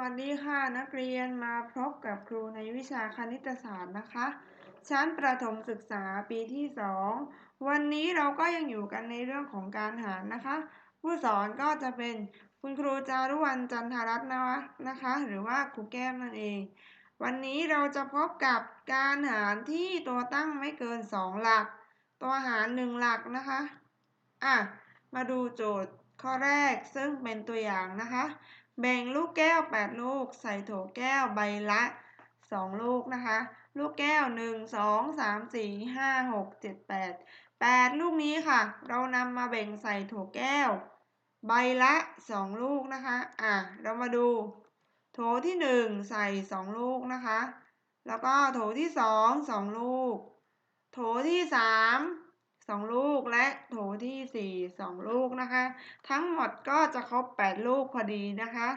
วัสดีค่ะนักเรียนมาพบกับครูในวิชาคณิตศาสตร์นะคะ ชั้นประถมศึกษาปีที่ 2 วันนี้เราก็ยังอยู่กันในเรื่องของการหารนะคะ ผู้สอนก็จะเป็นคุณครูจารุวรรณจันทรัตน์นะคะ หรือว่าครูแก้มนั่นเอง วันนี้เราจะพบกับการหารที่ตัวตั้งไม่เกิน 2 หลัก ตัวหาร 1 หลักนะคะอะมาดูโจทย์ข้อแรกซึ่งเป็นตัวอย่างนะคะ แบ่งลูกแก้ว 8 ลูก ใส่โถแก้วใบละ 2 ลูกนะคะ ลูกแก้ว 1 2 3 4 5 6 7 8 8 ลูกนี้ค่ะ เรานำมาแบ่งใส่โถแก้ว ใบละ 2 ลูกนะคะ อะ เรามาดู โถที่ 1 ใส่ 2 ลูกนะคะ แล้วก็โถที่ 2 2 ลูก โถที่ 3 สองลูกและโถที่สี่สองลูกนะคะ ทั้งหมดก็จะครบแปดลูกพอดีนะคะ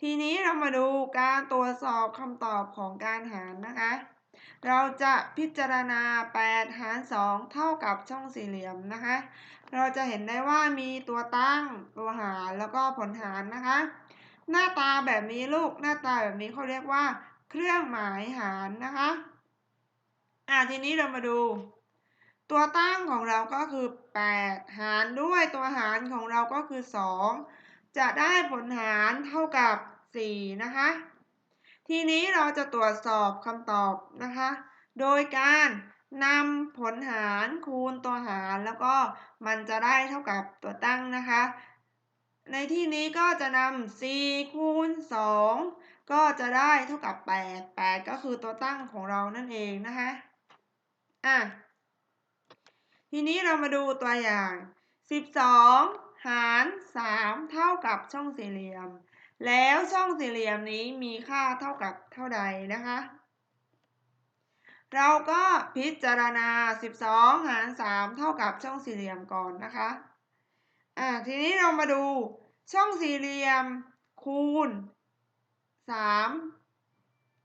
ทีนี้เรามาดูการตรวจสอบคำตอบของการหารนะคะ เราจะพิจารณา 8 หาร 2 เท่ากับช่องสี่เหลี่ยมนะคะ เราจะเห็นได้ว่ามีตัวตั้งตัวหารแล้วก็ผลหารนะคะ หน้าตาแบบนี้ลูกหน้าตาแบบนี้เขาเรียกว่า เครื่องหมายหารนะคะอ่าทีนี้เรามาดู ตัวตั้งของเราก็คือ 8 หารด้วยตัวหารของเราก็คือ 2 จะได้ผลหารเท่ากับ 4 นะคะ ทีนี้เราจะตรวจสอบคำตอบนะคะ โดยการนำผลหารคูณตัวหารแล้วก็มันจะได้เท่ากับตัวตั้งนะคะ ในที่นี้ก็จะนำ4คูณ 2 ก็จะได้เท่ากับ 8 8 ก็คือตัวตั้งของเรานั่นเองนะคะ อะ ทีนี้เรามาดูตัวอย่าง 12 หาร 3 เท่ากับช่องสี่เหลี่ยม แล้วช่องสี่เหลี่ยมนี้มีค่าเท่ากับเท่าใดนะคะ เราก็พิจารณา 12 หาร 3 เท่ากับช่องสี่เหลี่ยมก่อนนะคะอ่าทีนี้เรามาดูช่องสี่เหลี่ยมคูณ 3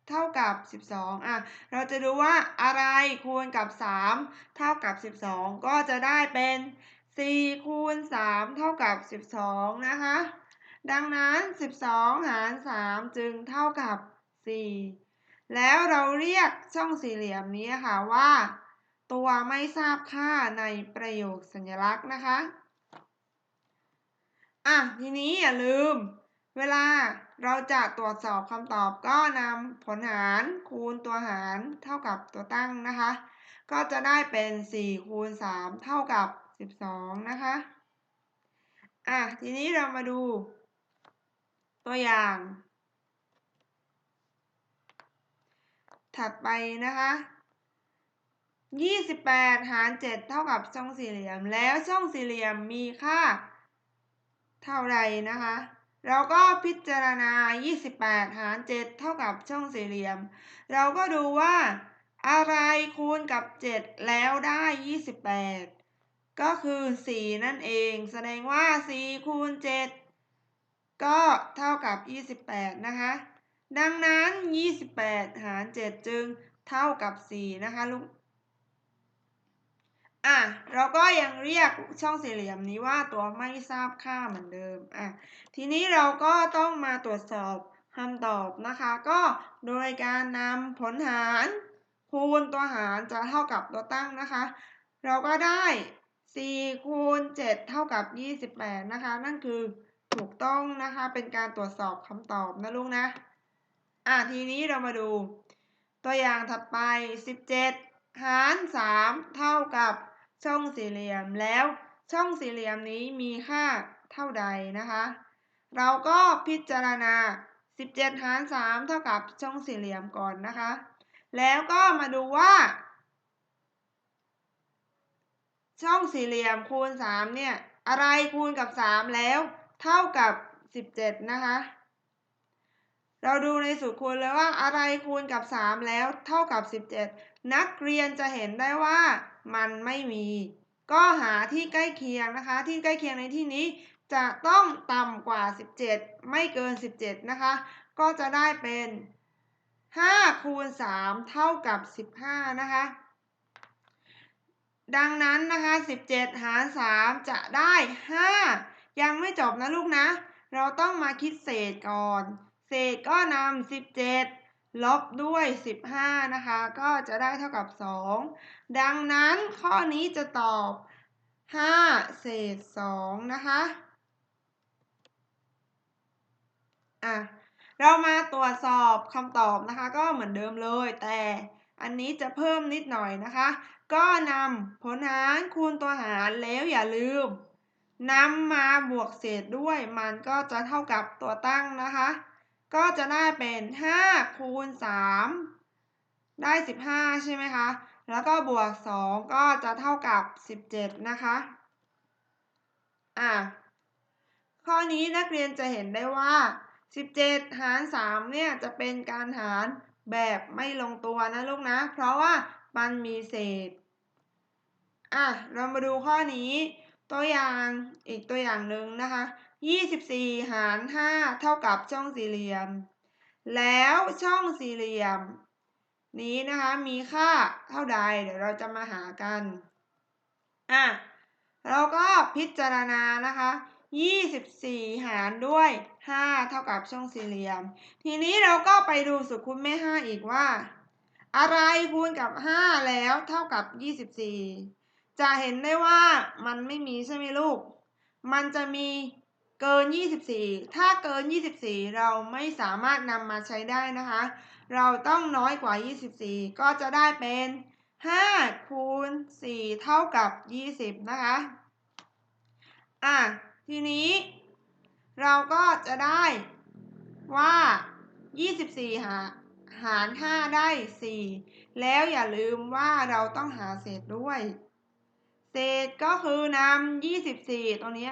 เท่ากับ 12อะเราจะดูว่าอะไรคูณกับ 3 เท่ากับ 12 ก็จะได้เป็น 4 คูณ 3 เท่ากับ 12 นะคะ ดังนั้น 12 หาร 3 จึงเท่ากับ 4 แล้วเราเรียกช่องสี่เหลี่ยมนี้ค่ะว่า ตัวไม่ทราบค่าในประโยคสัญลักษณ์นะคะ อะ ทีนี้อย่าลืม เวลา เราจะตรวจสอบคำตอบก็นำผลหารคูณตัวหารเท่ากับตัวตั้งนะคะ ก็จะได้เป็น4คูณ3เท่ากับ 12 นะคะ อะ ทีนี้เรามาดู ตัวอย่าง ถัดไปนะคะ28 หาร 7 เท่ากับช่องสี่เหลี่ยม แล้วช่องสี่เหลี่ยมมีค่า เท่าไรนะคะ เราก็พิจารณา 28 หาร 7 เท่ากับช่องสี่เหลี่ยม เราก็ดูว่า อะไรคูณกับ 7 แล้วได้ 28 ก็คือ 4 นั่นเอง แสดงว่า 4 คูณ 7 ก็เท่ากับ 28 นะคะ ดังนั้น 28 หาร 7 จึงเท่ากับ 4 นะคะลูก อะเราก็ยังเรียกช่องสี่เหลี่ยมนี้ว่าตัวไม่ทราบค่าเหมือนเดิมอะทีนี้เราก็ต้องมาตรวจสอบคำตอบนะคะ ก็โดยการนำผลหารคูณตัวหารจะเท่ากับตัวตั้งนะคะ เราก็ได้4คูณ7เท่ากับ 28 นะคะ นั่นคือถูกต้องนะคะ เป็นการตรวจสอบคำตอบนะลูกนะ อะทีนี้เรามาดู ตัวอย่างถัดไป 17 หาร 3 เท่ากับ ช่องสี่เหลี่ยมแล้วช่องสี่เหลี่ยมนี้มีค่าเท่าใดนะคะ เราก็พิจารณา 17 หาร 3 เท่ากับช่องสี่เหลี่ยมก่อนนะคะ แล้วก็มาดูว่า ช่องสี่เหลี่ยมคูณ 3 เนี่ย อะไรคูณกับ 3 แล้ว เท่ากับ 17 นะคะ เราดูในสูตรคูณเลยว่าอะไรคูณกับ 3 แล้วเท่ากับ 17 นักเรียนจะเห็นได้ว่ามันไม่มี ก็หาที่ใกล้เคียงนะคะ ที่ใกล้เคียงในที่นี้จะต้องต่ำกว่า 17 ไม่เกิน 17 นะคะ ก็จะได้เป็น5คูณ3เท่ากับ 15 นะคะ ดังนั้นนะคะ 17 หาร 3 จะได้ 5 ยังไม่จบนะลูกนะ เราต้องมาคิดเศษก่อน เศษก็นำ17ลบด้วย 15 นะคะ ก็จะได้เท่ากับ 2 ดังนั้นข้อนี้จะตอบ 5 เศษ 2 นะคะอะเรามาตรวจสอบคำตอบนะคะ ก็เหมือนเดิมเลย แต่อันนี้จะเพิ่มนิดหน่อยนะคะ ก็นำผลหารคูณตัวหารแล้วอย่าลืมนำมาบวกเศษด้วยมันก็จะเท่ากับตัวตั้งนะคะ ก็จะได้เป็น5คูณ3ได้ 15 ใช่ไหมคะ แล้วก็บวก 2 ก็จะเท่ากับ 17 นะคะ อะ ข้อนี้นักเรียนจะเห็นได้ว่า 17 หาร 3 เนี่ยจะเป็นการหารแบบไม่ลงตัวนะลูกนะ เพราะว่ามันมีเศษ อะ เรามาดูข้อนี้ ตัวอย่างอีกตัวอย่างหนึ่งนะคะ 24 หาร 5 เท่ากับช่องสี่เหลี่ยม แล้วช่องสี่เหลี่ยม นี้นะคะมีค่าเท่าใดเดี๋ยวเราจะมาหากันอะเราก็พิจารณานะคะ24 หารด้วย 5 เท่ากับช่องสี่เหลี่ยม ทีนี้เราก็ไปดูสุดคูณแม่ 5 อีกว่า อะไรคูณกับ 5 แล้วเท่ากับ 24 จะเห็นได้ว่ามันไม่มีใช่ไหมลูก มันจะมี เกิน 24 ถ้าเกิน 24 เราไม่สามารถนำมาใช้ได้นะคะ เราต้องน้อยกว่า 24 ก็จะได้เป็น 5 คูณ 4 เท่ากับ 20 นะคะ อะ ทีนี้ เราก็จะได้ว่า 24 หาหาร 5 ได้ 4 แล้วอย่าลืมว่าเราต้องหาเศษด้วย เศษก็คือนำ24ตรงนี้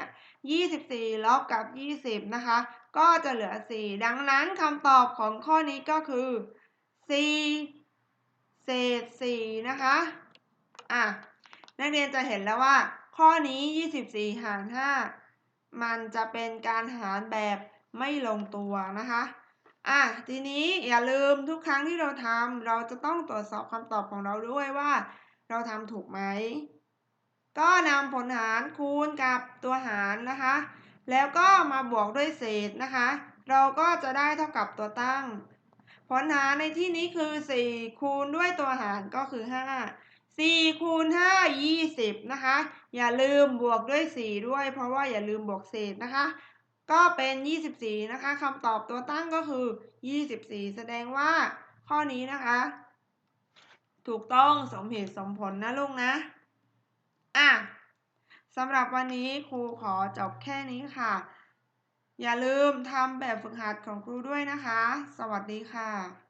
24 ลบกับ 20 นะคะ ก็จะเหลือ 4 ดังนั้นคำตอบของข้อนี้ก็คือ4เศษ4นะคะ อะ นักเรียนจะเห็นแล้วว่า ข้อนี้ 24 หาร 5 มันจะเป็นการหารแบบไม่ลงตัวนะคะ อะ ทีนี้อย่าลืมทุกครั้งที่เราทำเราจะต้องตรวจสอบคำตอบของเราด้วยว่า เราทำถูกไหม ก็นำผลหารคูณกับตัวหารนะคะ แล้วก็มาบวกด้วยเศษนะคะ เราก็จะได้เท่ากับตัวตั้ง ผลหารในที่นี้คือ 4 คูณด้วยตัวหารก็คือ 5 4คูณ5 20 นะคะ อย่าลืมบวกด้วย 4 ด้วย เพราะว่าอย่าลืมบวกเศษนะคะ ก็เป็น 24 นะคะคำตอบตัวตั้งก็คือ 24 แสดงว่าข้อนี้นะคะ ถูกต้องสมเหตุสมผลนะลูกนะ อะสำหรับวันนี้ครูขอจบแค่นี้ค่ะ อย่าลืมทำแบบฝึกหัดของครูด้วยนะคะ สวัสดีค่ะ